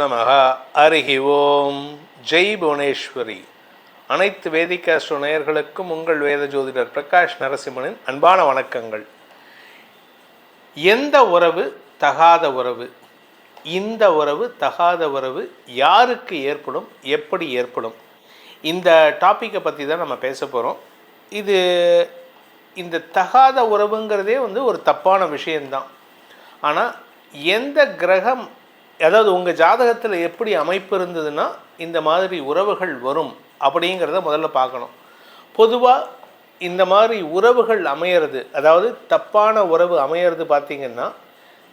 நமக அருகி ஓம் ஜெய் புவனேஸ்வரி. அனைத்து வேதிகாஸ்ட்ரோ நேயர்களுக்கும் உங்கள் வேத ஜோதிடர் பிரகாஷ் நரசிம்மனின் அன்பான வணக்கங்கள். எந்த உறவு தகாத உறவு? இந்த உறவு தகாத உறவு யாருக்கு ஏற்படும்? எப்படி ஏற்படும்? இந்த டாப்பிக்கை பற்றி தான் நம்ம பேச போகிறோம் இது இந்த தகாத உறவுங்கிறதே வந்து ஒரு தப்பான விஷயந்தான் ஆனால் எந்த கிரகம் அதாவது உங்கள் ஜாதகத்தில் எப்படி அமைப்பு இருந்ததுன்னா இந்த மாதிரி உறவுகள் வரும் அப்படிங்கிறத முதல்ல பார்க்கணும். பொதுவாக இந்த மாதிரி உறவுகள் அமையிறது அதாவது தப்பான உறவு அமையிறது பார்த்திங்கன்னா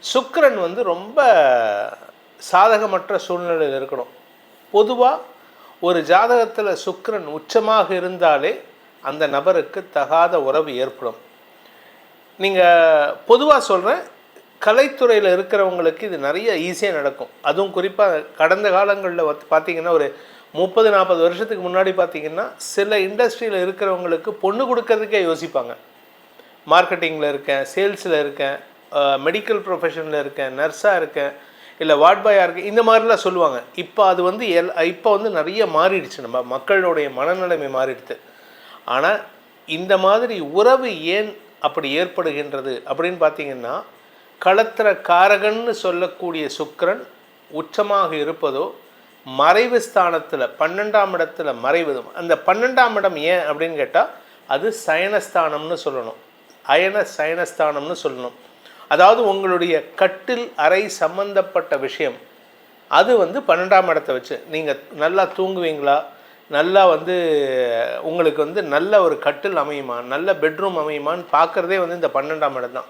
சுக்கரன் வந்து ரொம்ப சாதகமற்ற சூழ்நிலையில் இருக்கணும். பொதுவாக ஒரு ஜாதகத்தில் சுக்கரன் உச்சமாக இருந்தாலே அந்த நபருக்கு தகாத உறவு ஏற்படும். நீங்கள் பொதுவாக சொல்கிறேன் கலைத்துறையில் இருக்கிறவங்களுக்கு இது நிறைய ஈஸியாக நடக்கும். அதுவும் குறிப்பாக கடந்த காலங்களில் வந்து பார்த்திங்கன்னா ஒரு முப்பது நாற்பது வருஷத்துக்கு முன்னாடி பார்த்திங்கன்னா சில இண்டஸ்ட்ரியில் இருக்கிறவங்களுக்கு பொண்ணு கொடுக்கறதுக்கே யோசிப்பாங்க. மார்க்கெட்டிங்கில் இருக்கேன் சேல்ஸில் இருக்கேன் மெடிக்கல் ப்ரொஃபஷனில் இருக்கேன் நர்ஸாக இருக்கேன் இல்லை வார்ட் பாயாக இருக்கேன் இந்த மாதிரிலாம் சொல்லுவாங்க. இப்போ அது வந்து எல் இப்போ வந்து நிறைய மாறிடுச்சு. நம்ம மக்களுடைய மனநிலைமை மாறிடுது. ஆனால் இந்த மாதிரி உறவு ஏன் அப்படி ஏற்படுகின்றது அப்படின்னு பார்த்தீங்கன்னா களத்திர காரகன்னு சொல்லக்கூடிய சுக்கரன் உச்சமாக இருப்பதோ மறைவு ஸ்தானத்தில் பன்னெண்டாம் இடத்துல மறைவதும் அந்த பன்னெண்டாம் இடம் ஏன் அப்படின்னு கேட்டால் அது சயனஸ்தானம்னு சொல்லணும். அயன சயனஸ்தானம்னு சொல்லணும். அதாவது உங்களுடைய கட்டில் அறை சம்பந்தப்பட்ட விஷயம் அது வந்து பன்னெண்டாம் இடத்தை வச்சு நீங்கள் நல்லா தூங்குவீங்களா? நல்லா வந்து உங்களுக்கு வந்து நல்ல ஒரு கட்டில் அமையுமா? நல்ல பெட்ரூம் அமையுமான்னு பார்க்குறதே வந்து இந்த பன்னெண்டாம் இடம் தான்.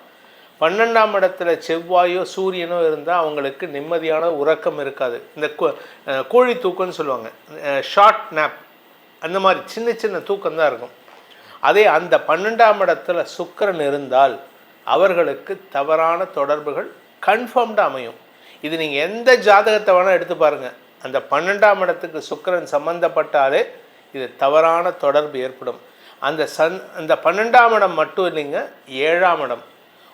பன்னெண்டாம் இடத்துல செவ்வாயோ சூரியனோ இருந்தால் அவங்களுக்கு நிம்மதியான உறக்கம் இருக்காது. இந்த கோழி தூக்கம்னு சொல்லுவாங்க. ஷார்ட் நேப் அந்த மாதிரி சின்ன சின்ன தூக்கம் தான் இருக்கும். அதே அந்த பன்னெண்டாம் இடத்துல சுக்கரன் இருந்தால் அவர்களுக்கு தவறான தொடர்புகள் கன்ஃபார்ம்டாக அமையும். இது நீங்கள் எந்த ஜாதகத்தை வேணால் எடுத்து பாருங்கள் அந்த பன்னெண்டாம் இடத்துக்கு சுக்கரன் சம்மந்தப்பட்டாலே இது தவறான தொடர்பு ஏற்படும். அந்த சன் அந்த பன்னெண்டாம் இடம் மட்டும் இல்லைங்க ஏழாம் இடம்.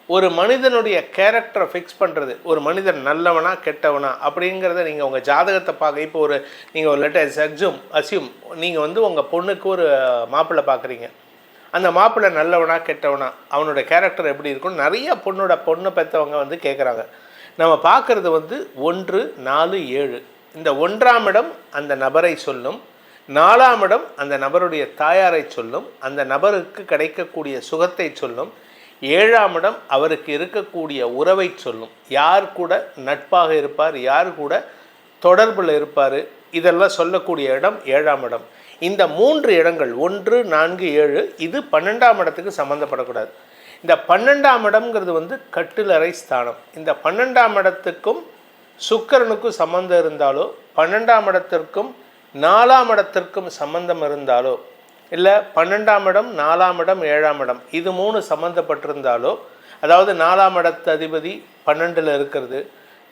ஒரு மனிதனுடைய கேரக்டரை ஃபிக்ஸ் பண்ணுறது ஒரு மனிதன் நல்லவனா கெட்டவனா அப்படிங்கிறத நீங்கள் உங்கள் ஜாதகத்தை பார்க்க இப்போ ஒரு நீங்கள் ஒரு லெட்டர் அக்ஸும் அசியூம் நீங்கள் வந்து உங்கள் பொண்ணுக்கு ஒரு மாப்பிள்ளை பார்க்குறீங்க அந்த மாப்பிள்ளை நல்லவனா கெட்டவனா அவனோட கேரக்டர் எப்படி இருக்கும் நிறைய பொண்ணோட பொண்ணை பெற்றவங்க வந்து கேட்குறாங்க நம்ம பார்க்குறது வந்து ஒன்று நாலு ஏழு. இந்த ஒன்றாம் இடம் அந்த நபரை சொல்லும். நாலாம் இடம் அந்த நபருடைய தாயாரை சொல்லும். அந்த நபருக்கு கிடைக்கக்கூடிய சுகத்தை சொல்லும். ஏழாம் இடம் அவருக்கு இருக்கக்கூடிய உறவை சொல்லும். யார் கூட நட்பாக இருப்பார் யார் கூட தொடர்பில் இருப்பார் இதெல்லாம் சொல்லக்கூடிய இடம் ஏழாம் இடம். இந்த மூன்று இடங்கள் ஒன்று நான்கு ஏழு இது பன்னெண்டாம் இடத்துக்கு சம்மந்தப்படக்கூடாது இந்த பன்னெண்டாம் இடம்ங்கிறது வந்து கட்டிலறை ஸ்தானம். இந்த பன்னெண்டாம் இடத்துக்கும் சுக்கரனுக்கும் சம்மந்தம் இருந்தாலோ பன்னெண்டாம் இடத்திற்கும் நாலாம் இடத்திற்கும் சம்மந்தம் இருந்தாலோ இல்லை பன்னெண்டாம் இடம் நாலாம் இடம் ஏழாம் இடம். இது மூணு சம்மந்தப்பட்டிருந்தாலோ அதாவது நாலாம் இடத்து அதிபதி பன்னெண்டில் இருக்கிறது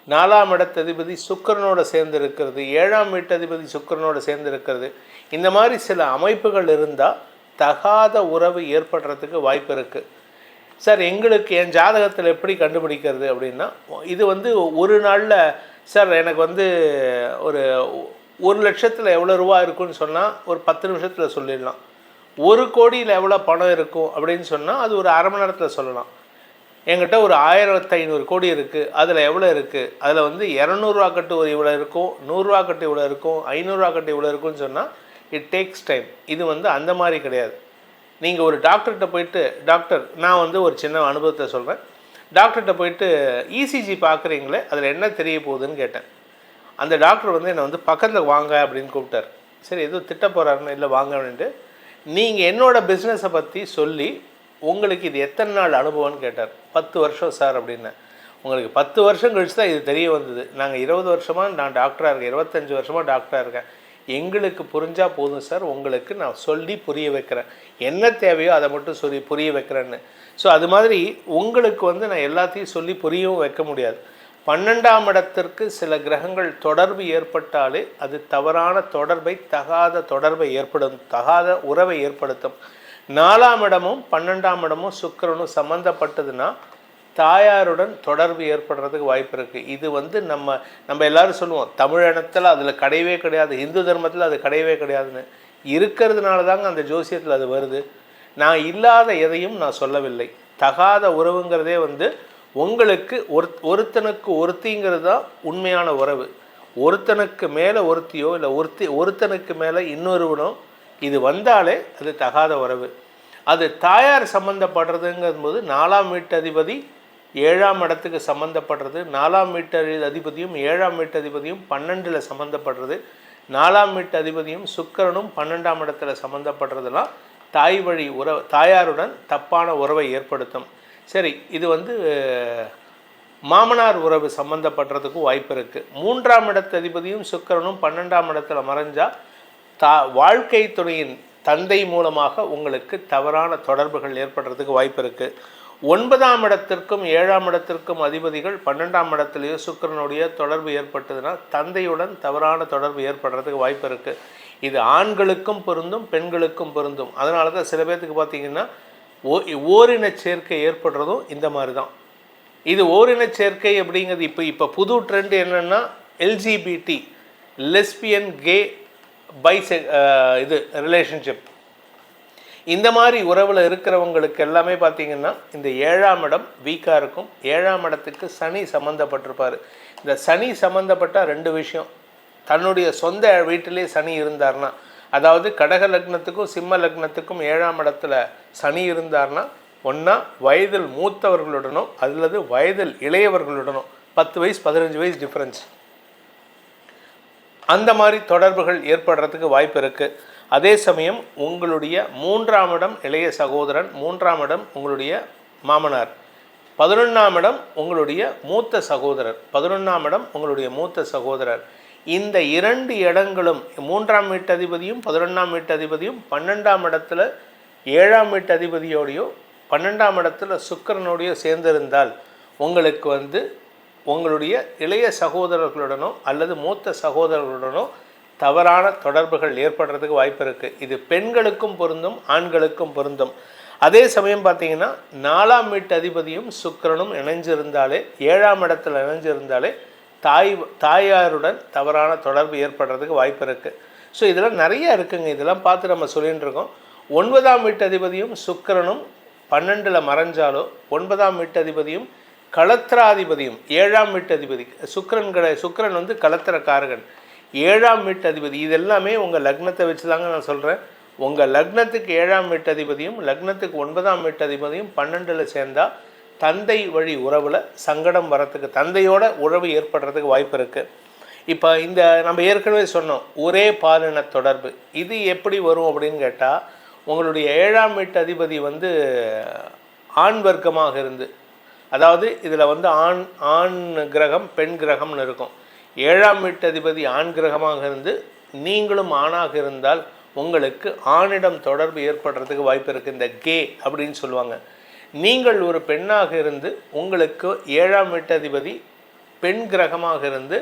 நாலாம் இடத்ததிபதி சுக்கரனோடு சேர்ந்து இருக்கிறது ஏழாம் வீட்டதிபதி சுக்கரனோடு சேர்ந்து இருக்கிறது இந்த மாதிரி சில அமைப்புகள் இருந்தால் தகாத உறவு ஏற்படுறதுக்கு வாய்ப்பு இருக்குது சார் எங்களுக்கு என் ஜாதகத்தில் எப்படி கண்டுபிடிக்கிறது அப்படின்னா இது வந்து ஒரு நாளில் சார் எனக்கு வந்து ஒரு ஒரு லட்சத்தில் எவ்வளோ ரூபா இருக்குன்னு சொன்னால் ஒரு பத்து நிமிஷத்தில் சொல்லிடலாம். ஒரு கோடியில் எவ்வளோ பணம் இருக்கும் அப்படின்னு சொன்னால் அது ஒரு அரை மணி நேரத்தில் சொல்லலாம். என்கிட்ட ஒரு ஆயிரத்து ஐநூறு கோடி இருக்குது அதில் எவ்வளோ இருக்குது அதில் வந்து இரநூறுவா கட்டு ஒரு இவ்வளோ இருக்கும் நூறுரூவா கட்டு இவ்வளோ இருக்கும் ஐநூறுரூவா கட்டு இவ்வளோ இருக்குன்னு சொன்னால் இட் டேக்ஸ் டைம் இது வந்து அந்த மாதிரி கிடையாது. நீங்கள் ஒரு டாக்டர்கிட்ட போயிட்டு டாக்டர் நான் வந்து ஒரு சின்ன அனுபவத்தை சொல்கிறேன் டாக்டர்கிட்ட போயிட்டு இசிஜி பார்க்குறீங்களே அதில் என்ன தெரிய போகுதுன்னு கேட்டேன். அந்த டாக்டர் வந்து என்னை வந்து பக்கத்தில் வாங்க அப்படின்னு கூப்பிட்டார். சரி எதுவும் திட்ட போகிறாருன்னு இல்லை வாங்க அப்படின்ட்டு நீங்கள் என்னோடய பிஸ்னஸை பற்றி சொல்லி உங்களுக்கு இது எத்தனை நாள் அனுபவம்னு கேட்டார். பத்து வருஷம் சார் அப்படின்னேன் உங்களுக்கு பத்து வருஷம் கழிச்சு தான் இது தெரிய வந்தது. நாங்கள் இருபது வருஷமாக நான் டாக்டராக இருக்கேன். இருபத்தஞ்சி வருஷமாக டாக்டராக இருக்கேன். எங்களுக்கு புரிஞ்சால் போதும் சார். உங்களுக்கு நான் சொல்லி புரிய வைக்கிறேன். என்ன தேவையோ அதை மட்டும் சொல்லி புரிய வைக்கிறேன்னு. ஸோ அது மாதிரி உங்களுக்கு வந்து நான் எல்லாத்தையும் சொல்லி புரியவும் வைக்க முடியாது. பன்னெண்டாம் இடத்திற்கு சில கிரகங்கள் தொடர்பு ஏற்பட்டாலே அது தவறான தொடர்பை தகாத தொடர்பை ஏற்படும் தகாத உறவை ஏற்படுத்தும். நாலாம் இடமும் பன்னெண்டாம் இடமும் சுக்கரனும் சம்மந்தப்பட்டதுன்னா தாயாருடன் தொடர்பு ஏற்படுறதுக்கு வாய்ப்பு இருக்குது இது வந்து நம்ம நம்ம எல்லாரும் சொல்லுவோம் தமிழினத்தில் அதில் கிடையவே கிடையாது இந்து தர்மத்தில் அது கிடையவே கிடையாதுன்னு. இருக்கிறதுனால தாங்க அந்த ஜோசியத்தில் அது வருது. நான் இல்லாத எதையும் நான் சொல்லவில்லை. தகாத உறவுங்கிறதே வந்து உங்களுக்கு ஒரு ஒருத்தனுக்கு ஒருத்திங்கிறது தான் உண்மையான உறவு. ஒருத்தனுக்கு மேலே ஒருத்தியோ இல்லை ஒருத்தி ஒருத்தனுக்கு மேலே இன்னொருவனோ இது வந்தாலே அது தகாத உறவு. அது தாயார் சம்மந்தப்படுறதுங்கும்போது நாலாம் வீட்டு அதிபதி ஏழாம் இடத்துக்கு சம்மந்தப்படுறது நாலாம் வீட்டு அதிபதியும் ஏழாம் வீட்டு அதிபதியும் பன்னெண்டில் சம்மந்தப்படுறது நாலாம் வீட்டு அதிபதியும் சுக்கரனும் பன்னெண்டாம் இடத்துல சம்மந்தப்படுறதுலாம் தாய் வழி உறவு தாயாருடன் தப்பான உறவை ஏற்படுத்தும். சரி இது வந்து மாமனார் உறவு சம்மந்தப்படுறதுக்கும் வாய்ப்பு இருக்குது மூன்றாம் இடத்து அதிபதியும் சுக்கிரனும் பன்னெண்டாம் இடத்துல மறைஞ்சா தா வாழ்க்கை துணையின் தந்தை மூலமாக உங்களுக்கு தவறான தொடர்புகள் ஏற்படுறதுக்கு வாய்ப்பு இருக்குது ஒன்பதாம் இடத்திற்கும் ஏழாம் இடத்திற்கும் அதிபதிகள் பன்னெண்டாம் இடத்துலையோ சுக்கிரனுடைய தொடர்பு ஏற்பட்டதுன்னா தந்தையுடன் தவறான தொடர்பு ஏற்படுறதுக்கு வாய்ப்பு இருக்குது இது ஆண்களுக்கும் பொருந்தும் பெண்களுக்கும் பொருந்தும். அதனால தான் சில பேர்த்துக்கு பார்த்தீங்கன்னா ஓ ஓரின சேர்க்கை ஏற்படுறதும் இந்த மாதிரி தான் இது ஓரின சேர்க்கை அப்படிங்கிறது இப்போ இப்போ புது ட்ரெண்ட் என்னென்னா எல்ஜிபிடி லெஸ்பியன் கே பைசெ இது ரிலேஷன்ஷிப் இந்த மாதிரி உறவில் இருக்கிறவங்களுக்கு எல்லாமே பார்த்தீங்கன்னா இந்த ஏழாம் இடம் வீக்காக இருக்கும். ஏழாம் இடத்துக்கு சனி சம்மந்தப்பட்டிருப்பார் இந்த சனி சம்மந்தப்பட்ட ரெண்டு விஷயம். தன்னுடைய சொந்த வீட்டிலே சனி இருந்தார்னா அதாவது கடக லக்னத்துக்கும் சிம்ம லக்னத்துக்கும் ஏழாம் இடத்துல சனி இருந்தார்னா ஒன்றா வயதில் மூத்தவர்களுடனோ அல்லது வயதில் இளையவர்களுடனோ. பத்து வயசு பதினஞ்சு வயசு டிஃப்ரென்ஸ் அந்த மாதிரி தொடர்புகள் ஏற்படுறதுக்கு வாய்ப்பு இருக்குது அதே சமயம் உங்களுடைய மூன்றாம் இடம் இளைய சகோதரன் மூன்றாம் இடம் உங்களுடைய மாமனார். பதினொன்றாம் இடம் உங்களுடைய மூத்த சகோதரர் பதினொன்றாம் இடம் உங்களுடைய மூத்த சகோதரர். இந்த இரண்டு இடங்களும் மூன்றாம் வீட்டதிபதியும் பதினொன்றாம் வீட்டதிபதியும் பன்னெண்டாம் இடத்துல ஏழாம் வீட்டதிபதியோடையோ பன்னெண்டாம் இடத்துல சுக்கரனோடையோ சேர்ந்திருந்தால் உங்களுக்கு வந்து உங்களுடைய இளைய சகோதரர்களுடனோ அல்லது மூத்த சகோதரர்களுடனோ தவறான தொடர்புகள் ஏற்படுறதுக்கு வாய்ப்பு இருக்குது இது பெண்களுக்கும் பொருந்தும் ஆண்களுக்கும் பொருந்தும். அதே சமயம் பார்த்தீங்கன்னா நாலாம் வீட்டு அதிபதியும் சுக்கரனும் இணைஞ்சிருந்தாலே ஏழாம் இடத்துல இணைஞ்சிருந்தாலே தாய் தாயாருடன் தவறான தொடர்பு ஏற்படுறதுக்கு வாய்ப்பு இருக்குது ஸோ இதெல்லாம் நிறைய இருக்குங்க. இதெல்லாம் பார்த்து நம்ம சொல்லிகிட்டு இருக்கோம். ஒன்பதாம் வீட்டு அதிபதியும் சுக்கரனும் பன்னெண்டில் மறைஞ்சாலோ ஒன்பதாம் வீட்டு அதிபதியும் களத்திராதிபதியும் ஏழாம் வீட்டதிபதி சுக்கரன் கடை சுக்கரன் வந்து களத்திரக்காரகன் ஏழாம் வீட்டு அதிபதி உங்கள் லக்னத்தை வச்சு தாங்க நான் சொல்கிறேன் உங்கள் லக்னத்துக்கு ஏழாம் வீட்டு அதிபதியும் லக்னத்துக்கு ஒன்பதாம் வீட்டு அதிபதியும் பன்னெண்டில் சேர்ந்தால் தந்தை வழி உறவில் சங்கடம் வரத்துக்கு தந்தையோட உறவு ஏற்படுறதுக்கு வாய்ப்பு இருக்குது இப்போ இந்த நம்ம ஏற்கனவே சொன்னோம் ஒரே பாலின தொடர்பு. இது எப்படி வரும் அப்படின்னு கேட்டால் உங்களுடைய ஏழாம் வீட்டு அதிபதி வந்து ஆண் வர்க்கமாக இருந்து அதாவது இதில் வந்து ஆண் ஆண் கிரகம் பெண் கிரகம்னு இருக்கும். ஏழாம் வீட்டு அதிபதி ஆண் கிரகமாக இருந்து நீங்களும் ஆணாக இருந்தால் உங்களுக்கு ஆணிடம் தொடர்பு ஏற்படுறதுக்கு வாய்ப்பு இருக்குது இந்த கே அப்படின்னு சொல்லுவாங்க. நீங்கள் ஒரு பெண்ணாக இருந்து உங்களுக்கு ஏழாம் வீட்டதிபதி பெண் கிரகமாக இருந்து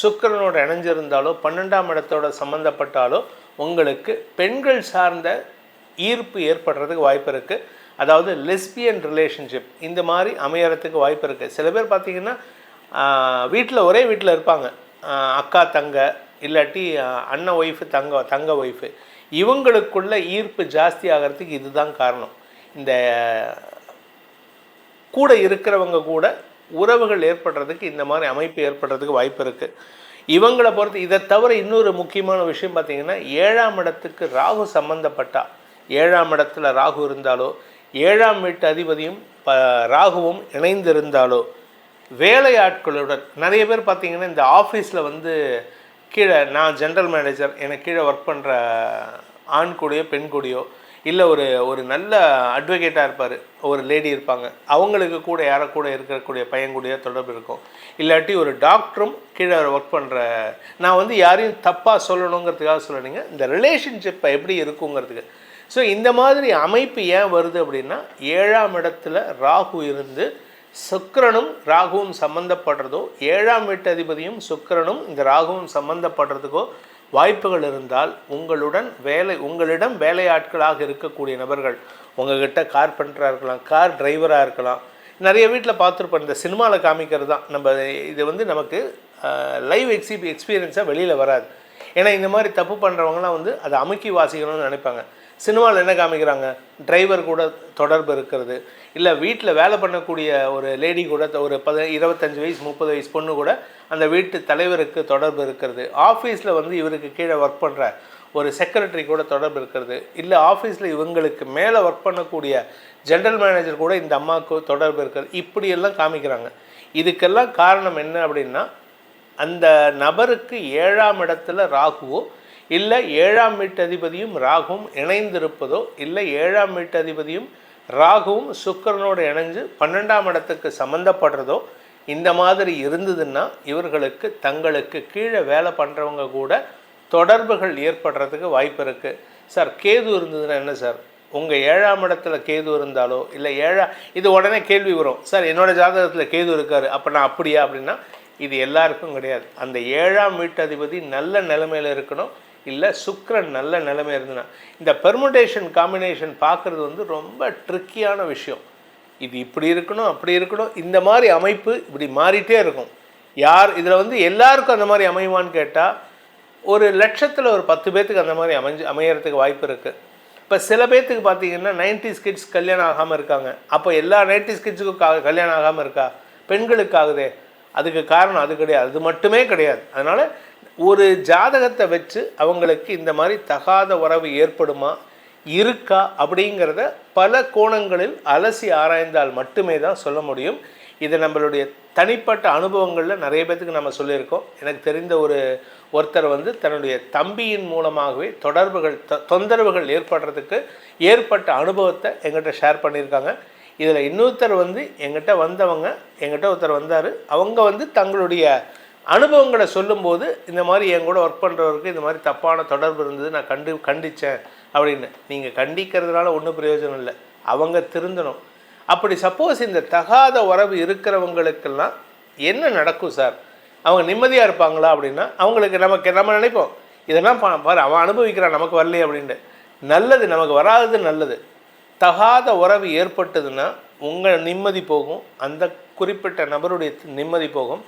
சுக்கரனோடு இணைஞ்சிருந்தாலோ பன்னெண்டாம் இடத்தோட சம்மந்தப்பட்டாலோ உங்களுக்கு பெண்கள் சார்ந்த ஈர்ப்பு ஏற்படுறதுக்கு வாய்ப்பு இருக்குது அதாவது லெஸ்பியன் ரிலேஷன்ஷிப் இந்த மாதிரி அமையறதுக்கு வாய்ப்பு இருக்குது சில பேர் பார்த்திங்கன்னா வீட்டில் ஒரே வீட்டில் இருப்பாங்க. அக்கா தங்க இல்லாட்டி அண்ணன் ஒய்ஃபு தங்க தங்க ஒய்ஃபு இவங்களுக்குள்ள ஈர்ப்பு ஜாஸ்தி ஆகிறதுக்கு இதுதான் காரணம். இந்த கூட இருக்கிறவங்க கூட உறவுகள் ஏற்படுறதுக்கு இந்த மாதிரி அமைப்பு ஏற்படுறதுக்கு வாய்ப்பு இருக்குது இவங்களை பொறுத்து இதை தவிர இன்னொரு முக்கியமான விஷயம் பார்த்திங்கன்னா ஏழாம் இடத்துக்கு ராகு சம்மந்தப்பட்டா ஏழாம் இடத்துல ராகு இருந்தாலோ ஏழாம் வீட்டு அதிபதியும் ப ராகுவும் இணைந்திருந்தாலோ வேலையாட்களுடன் நிறைய பேர் பார்த்திங்கன்னா இந்த ஆஃபீஸில் வந்து கீழே நான் ஜென்ரல் மேனேஜர் எனக்கு கீழே ஒர்க் பண்ணுற ஆண் கூடயோ பெண் கூடயோ இல்லை ஒரு ஒரு நல்ல அட்வொகேட்டாக இருப்பார். ஒரு லேடி இருப்பாங்க. அவங்களுக்கு கூட யாரை கூட இருக்கக்கூடிய பையன்கூடிய தொடர்பு இருக்கும். இல்லாட்டி ஒரு டாக்டரும் கீழே ஒர்க் பண்ணுற நான் வந்து யாரையும் தப்பாக சொல்லணுங்கிறதுக்காக சொல்லணுங்க இந்த ரிலேஷன்ஷிப்பை எப்படி இருக்குங்கிறதுக்கு. ஸோ இந்த மாதிரி அமைப்பு ஏன் வருது அப்படின்னா ஏழாம் இடத்துல ராகு இருந்து சுக்கரனும் ராகுவும் சம்மந்தப்படுறதோ ஏழாம் வீட்டு அதிபதியும் சுக்கரனும் இந்த ராகுவும் சம்மந்தப்படுறதுக்கோ வாய்ப்புகள் இருந்தால் உங்களுடன் வேலை உங்களிடம் வேலையாட்களாக இருக்கக்கூடிய நபர்கள் உங்ககிட்ட கார்பெண்டராக இருக்கலாம் கார் டிரைவராக இருக்கலாம். நிறைய வீட்டில் பார்த்துருப்போம் இந்த சினிமாவில் காமிக்கிறது தான். நம்ம இது வந்து நமக்கு லைவ் எக்ஸி எக்ஸ்பீரியன்ஸாக வெளியில் வராது. ஏன்னா இந்த மாதிரி தப்பு பண்ணுறவங்களாம் வந்து அதை அமுக்கி வாசிக்கணும்னு நினைப்பாங்க. சினிமாவில் என்ன காமிக்கிறாங்க? டிரைவர் கூட தொடர்பு இருக்கிறது. இல்லை வீட்டில் வேலை பண்ணக்கூடிய ஒரு லேடி கூட ஒரு பத இருபத்தஞ்சி வயசு முப்பது வயசு பொண்ணு கூட அந்த வீட்டு தலைவருக்கு தொடர்பு இருக்கிறது. ஆஃபீஸில் வந்து இவருக்கு கீழே ஒர்க் பண்ணுற ஒரு செக்ரட்டரி கூட தொடர்பு இருக்கிறது. இல்லை ஆஃபீஸில் இவங்களுக்கு மேலே ஒர்க் பண்ணக்கூடிய ஜென்ரல் மேனேஜர் கூட இந்த அம்மாவுக்கு தொடர்பு இருக்கிறது. இப்படியெல்லாம் காமிக்கிறாங்க. இதுக்கெல்லாம் காரணம் என்ன அப்படின்னா அந்த நபருக்கு ஏழாம் இடத்துல ராகுவோ இல்லை ஏழாம் வீட்டதிபதியும் ராகுவும் இணைந்திருப்பதோ இல்லை ஏழாம் வீட்டதிபதியும் ராகுவும் சுக்கரனோடு இணைஞ்சு பன்னெண்டாம் இடத்துக்கு சம்மந்தப்படுறதோ இந்த மாதிரி இருந்ததுன்னா இவர்களுக்கு தங்களுக்கு கீழே வேலை பண்ணுறவங்க கூட தொடர்புகள் ஏற்படுறதுக்கு வாய்ப்பு இருக்குது சார் கேது இருந்ததுன்னா என்ன சார்? உங்கள் ஏழாம் இடத்துல கேது இருந்தாலோ இல்லை ஏழா இது உடனே கேள்வி வரும். சார் என்னோடய ஜாதகத்தில் கேது இருக்கார் அப்போ நான் அப்படியா அப்படின்னா இது எல்லாருக்கும் கிடையாது. அந்த ஏழாம் வீட்டதிபதி நல்ல நிலைமையில் இருக்கணும். இல்லை சுக்கரன் நல்ல நிலைமை இருந்ததுன்னா. இந்த பெர்முடேஷன் காம்பினேஷன் பார்க்குறது வந்து ரொம்ப ட்ரிக்கியான விஷயம். இது இப்படி இருக்கணும் அப்படி இருக்கணும். இந்த மாதிரி அமைப்பு இப்படி மாறிட்டே இருக்கும். யார் இதில் வந்து எல்லாருக்கும் அந்த மாதிரி அமையுமான்னு கேட்டால் ஒரு லட்சத்தில் ஒரு பத்து பேர்த்துக்கு அந்த மாதிரி அமைஞ்சு அமையறதுக்கு வாய்ப்பு இருக்குது இப்போ சில பேர்த்துக்கு பார்த்தீங்கன்னா நைன்டிஸ் கிட்ஸ் கல்யாணம் ஆகாமல் இருக்காங்க. அப்போ எல்லா நைன்டிஸ் கிட்ஸுக்கும் கல்யாணம் ஆகாமல் இருக்கா? பெண்களுக்காகுதே. அதுக்கு காரணம் அது கிடையாது. அது மட்டுமே கிடையாது. அதனால் ஒரு ஜாதகத்தை வச்சு அவங்களுக்கு இந்த மாதிரி தகாத உறவு ஏற்படுமா? இருக்கா அப்படிங்கிறத பல கோணங்களில் அலசி ஆராய்ந்தால் மட்டுமே தான் சொல்ல முடியும். இதை நம்மளுடைய தனிப்பட்ட அனுபவங்களில் நிறைய பேத்துக்கு நம்ம சொல்லியிருக்கோம். எனக்கு தெரிந்த ஒரு ஒருத்தர் வந்து தன்னுடைய தம்பியின் மூலமாகவே தொடர்புகள் தொந்தரவுகள் ஏற்படுறதுக்கு ஏற்பட்ட அனுபவத்தை எங்கிட்ட ஷேர் பண்ணியிருக்காங்க. இதில் இன்னொருத்தர் வந்து எங்கிட்ட வந்தவங்க எங்கிட்ட ஒருத்தர் வந்தார். அவங்க வந்து தங்களுடைய அனுபவங்களை சொல்லும்போது இந்த மாதிரி என் கூட ஒர்க் பண்ணுறவருக்கு இந்த மாதிரி தப்பான தொடர்பு இருந்தது நான் கண்டு கண்டித்தேன் அப்படின்னு. நீங்கள் கண்டிக்கிறதுனால ஒன்றும் பிரயோஜனம் இல்லை. அவங்க திருந்தணும். அப்படி சப்போஸ் இந்த தகாத உறவு இருக்கிறவங்களுக்கெல்லாம் என்ன நடக்கும் சார்? அவங்க நிம்மதியாக இருப்பாங்களா அப்படின்னா அவங்களுக்கு நமக்கு நம்ம நினைப்போம் இதெல்லாம் பாரு அவன் அனுபவிக்கிறான் நமக்கு வரலையே அப்படின்ட்டு. நல்லது நமக்கு வராதது நல்லது. தகாத உறவு ஏற்பட்டதுன்னா உங்கள் நிம்மதி போகும். அந்த குறிப்பிட்ட நபருடைய நிம்மதி போகும்.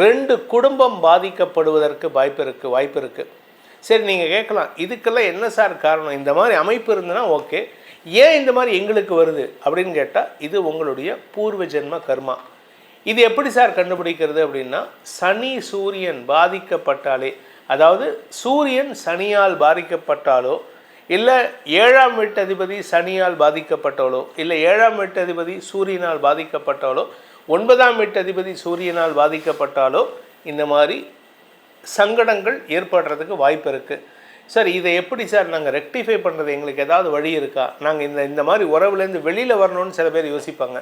ரெண்டு குடும்பம் பாதிக்கப்படுவதற்கு வாய்ப்பு இருக்குது வாய்ப்பு இருக்குது சரி நீங்கள் கேட்கலாம். இதுக்கெல்லாம் என்ன சார் காரணம்? இந்த மாதிரி அமைப்பு இருந்ததுன்னா ஓகே. ஏன் இந்த மாதிரி எங்களுக்கு வருது அப்படின்னு கேட்டால் இது உங்களுடைய பூர்வ ஜென்ம கர்மா. இது எப்படி சார் கண்டுபிடிக்கிறது அப்படின்னா சனி சூரியன் பாதிக்கப்பட்டாலே அதாவது சூரியன் சனியால் பாதிக்கப்பட்டாலோ இல்லை ஏழாம் வீட்டதிபதி சனியால் பாதிக்கப்பட்டாலோ இல்லை ஏழாம் வீட்டதிபதி சூரியனால் பாதிக்கப்பட்டாலோ ஒன்பதாம் வீட்டு அதிபதி சூரியனால் பாதிக்கப்பட்டாலோ இந்த மாதிரி சங்கடங்கள் ஏற்படுறதுக்கு வாய்ப்பு இருக்குது சார் இதை எப்படி சார் நாங்கள் ரெக்டிஃபை பண்ணுறது எங்களுக்கு ஏதாவது வழி இருக்கா? நாங்கள் இந்த இந்த மாதிரி உறவுலேருந்து வெளியில் வரணும்னு சில பேர் யோசிப்பாங்க.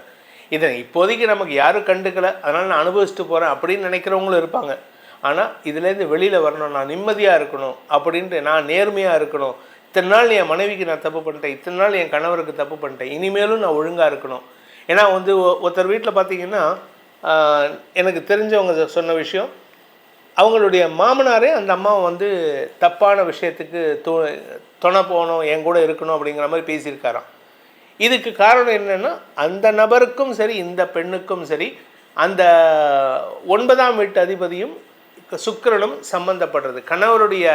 இதை இப்போதைக்கு நமக்கு யாரும் கண்டுக்கலை. அதனால் நான் அனுபவிச்சுட்டு போகிறேன் அப்படின்னு நினைக்கிறவங்களும் இருப்பாங்க. ஆனால் இதுலேருந்து வெளியில் வரணும். நான் நிம்மதியாக இருக்கணும் அப்படின்ட்டு நான் நேர்மையாக இருக்கணும். இத்தனை நாள் என் மனைவிக்கு நான் தப்பு பண்ணிட்டேன். இத்தனை நாள் என் கணவருக்கு தப்பு பண்ணிட்டேன். இனிமேலும் நான் ஒழுங்காக இருக்கணும். ஏன்னா வந்து ஒருத்தர் வீட்டில் பார்த்தீங்கன்னா எனக்கு தெரிஞ்சவங்க சொன்ன விஷயம் அவங்களுடைய மாமனாரே அந்த அம்மாவை வந்து தப்பான விஷயத்துக்கு து துணை போகணும் என் கூட இருக்கணும் அப்படிங்கிற மாதிரி பேசியிருக்காராம். இதுக்கு காரணம் என்னென்னா அந்த நபருக்கும் சரி இந்த பெண்ணுக்கும் சரி அந்த ஒன்பதாம் வீட்டு அதிபதியும் சுக்கரனும் சம்மந்தப்படுறது கணவருடைய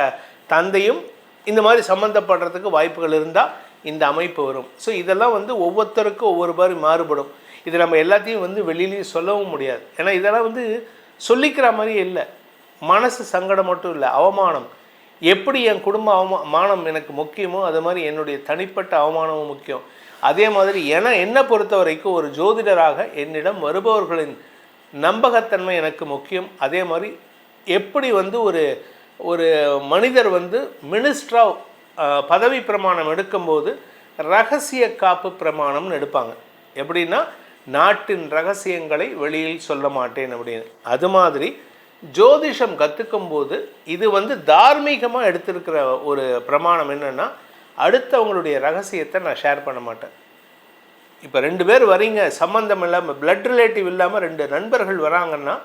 தந்தையும் இந்த மாதிரி சம்மந்தப்படுறதுக்கு வாய்ப்புகள் இருந்தால் இந்த அமைப்பு வரும். ஸோ இதெல்லாம் வந்து ஒவ்வொருத்தருக்கும் ஒவ்வொரு மாதிரி மாறுபடும். இது நம்ம எல்லாத்தையும் வந்து வெளியிலேயும் சொல்லவும் முடியாது. ஏன்னா இதெல்லாம் வந்து சொல்லிக்கிற மாதிரியே இல்லை. மனசு சங்கடம் மட்டும் இல்லை அவமானம். எப்படி என் குடும்ப அவமா மானம் எனக்கு முக்கியமோ அது மாதிரி என்னுடைய தனிப்பட்ட அவமானமும் முக்கியம். அதே மாதிரி என என்னை பொறுத்த வரைக்கும் ஒரு ஜோதிடராக என்னிடம் வருபவர்களின் நம்பகத்தன்மை எனக்கு முக்கியம். அதே மாதிரி எப்படி வந்து ஒரு ஒரு மனிதர் வந்து மினிஸ்ட்ராவ் பதவி பிரமாணம் எடுக்கும்போது ரகசிய காப்பு பிரமாணம்னு எடுப்பாங்க. எப்படின்னா நாட்டின் ரகசியங்களை வெளியில் சொல்ல மாட்டேன் அப்படின்னு. அது மாதிரி ஜோதிஷம் கற்றுக்கும் போது இது வந்து தார்மீகமாக எடுத்திருக்கிற ஒரு பிரமாணம் என்னென்னா அடுத்தவங்களுடைய ரகசியத்தை நான் ஷேர் பண்ண மாட்டேன். இப்போ ரெண்டு பேர் வரீங்க சம்மந்தம் இல்லாமல் பிளட் ரிலேட்டிவ் இல்லாமல் ரெண்டு நண்பர்கள் வராங்கன்னா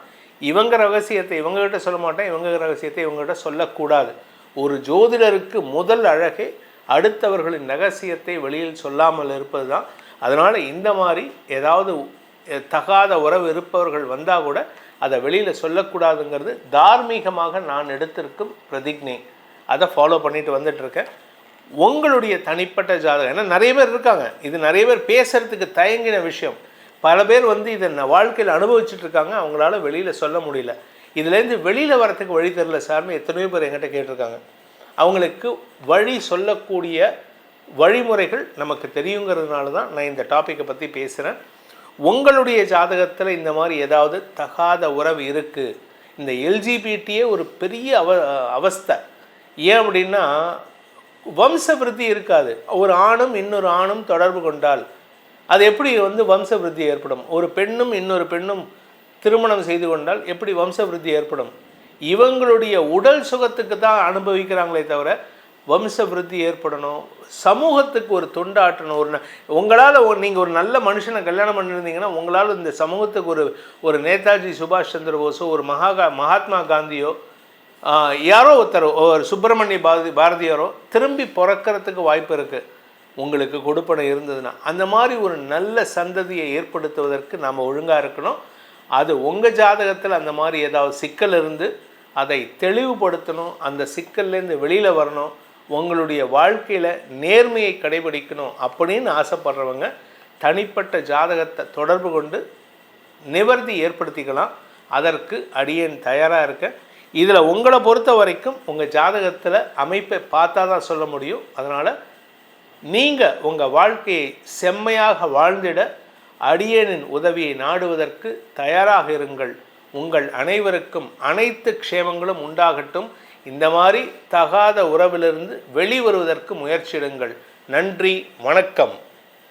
இவங்க ரகசியத்தை இவங்ககிட்ட சொல்ல மாட்டேன் இவங்க ரகசியத்தை இவங்ககிட்ட சொல்லக்கூடாது. ஒரு ஜோதிடருக்கு முதல் அழகே அடுத்தவர்களின் ரகசியத்தை வெளியில் சொல்லாமல் இருப்பது தான் அதனால் இந்த மாதிரி ஏதாவது தகாத உறவு இருப்பவர்கள் வந்தால் கூட அதை வெளியில் சொல்லக்கூடாதுங்கிறது தார்மீகமாக நான் எடுத்திருக்கும் பிரதிஜை அதை ஃபாலோ பண்ணிட்டு வந்துட்டுருக்கேன். உங்களுடைய தனிப்பட்ட ஜாதகம் ஏன்னா நிறைய பேர் இருக்காங்க. இது நிறைய பேர் பேசுகிறதுக்கு தயங்கின விஷயம். பல பேர் வந்து இதை நான் வாழ்க்கையில் அனுபவிச்சுட்டு இருக்காங்க. அவங்களால வெளியில் சொல்ல முடியல. இதுலேருந்து வெளியில் வரத்துக்கு வழி தெரில சார்னு எத்தனையோ பேர் எங்கிட்ட கேட்டிருக்காங்க. அவங்களுக்கு வழி சொல்லக்கூடிய வழிமுறைகள் நமக்கு தெரியுங்கிறதுனால தான் நான் இந்த டாப்பிக்கை பற்றி பேசுகிறேன் உங்களுடைய ஜாதகத்தில் இந்த மாதிரி ஏதாவது தகாத உறவு இருக்குது இந்த எல்ஜிபிடியே ஒரு பெரிய அவ அவஸ்தை. ஏன் அப்படின்னா வம்ச விருத்தி இருக்காது. ஒரு ஆணும் இன்னொரு ஆணும் தொடர்பு கொண்டால் அது எப்படி வந்து வம்ச விருத்தி ஏற்படும்? ஒரு பெண்ணும் இன்னொரு பெண்ணும் திருமணம் செய்து கொண்டால் எப்படி வம்ச விருத்தி ஏற்படும்? இவங்களுடைய உடல் சுகத்துக்கு தான் அனுபவிக்கிறாங்களே தவிர வம்ச விருத்தி ஏற்படணும். சமூகத்துக்கு ஒரு தொண்டாற்றணும். ஒரு உங்களால் நீங்கள் ஒரு நல்ல மனுஷனை கல்யாணம் பண்ணியிருந்தீங்கன்னா உங்களால் இந்த சமூகத்துக்கு ஒரு ஒரு நேதாஜி சுபாஷ் சந்திர போஸோ ஒரு மகாகா மகாத்மா காந்தியோ யாரோ ஒருத்தர் ஒரு சுப்பிரமணிய பாரதி பாரதியாரோ திரும்பி பிறக்கறதுக்கு வாய்ப்பு இருக்குது உங்களுக்கு கொடுப்பனை இருந்ததுன்னா அந்த மாதிரி ஒரு நல்ல சந்ததியை ஏற்படுத்துவதற்கு நாம் ஒழுங்காக இருக்கணும். அது உங்கள் ஜாதகத்தில் அந்த மாதிரி ஏதாவது சிக்கல் இருந்து அதை தெளிவுபடுத்தணும் அந்த சிக்கல்லேருந்து வெளியில் வரணும் உங்களுடைய வாழ்க்கையில் நேர்மையை கடைபிடிக்கணும் அப்படின்னு ஆசைப்படுறவங்க தனிப்பட்ட ஜாதகத்தை தொடர்பு கொண்டு நிவர்த்தி ஏற்படுத்திக்கலாம். அதற்கு அடியேன் தயாராக இருக்கேன் இதில் உங்களை பொறுத்த வரைக்கும் உங்கள் ஜாதகத்தில் அமைப்பை பார்த்தா தான் சொல்ல முடியும். அதனால் நீங்கள் உங்கள் வாழ்க்கையை செம்மையாக வாழ்ந்திட அடியேனின் உதவியை நாடுவதற்கு தயாராக இருங்கள். உங்கள் அனைவருக்கும் அனைத்து க்ஷேமங்களும் உண்டாகட்டும். இந்த மாதிரி தகாத உறவிலிருந்து வெளிவருவதற்கு முயற்சிடுங்கள் நன்றி வணக்கம்.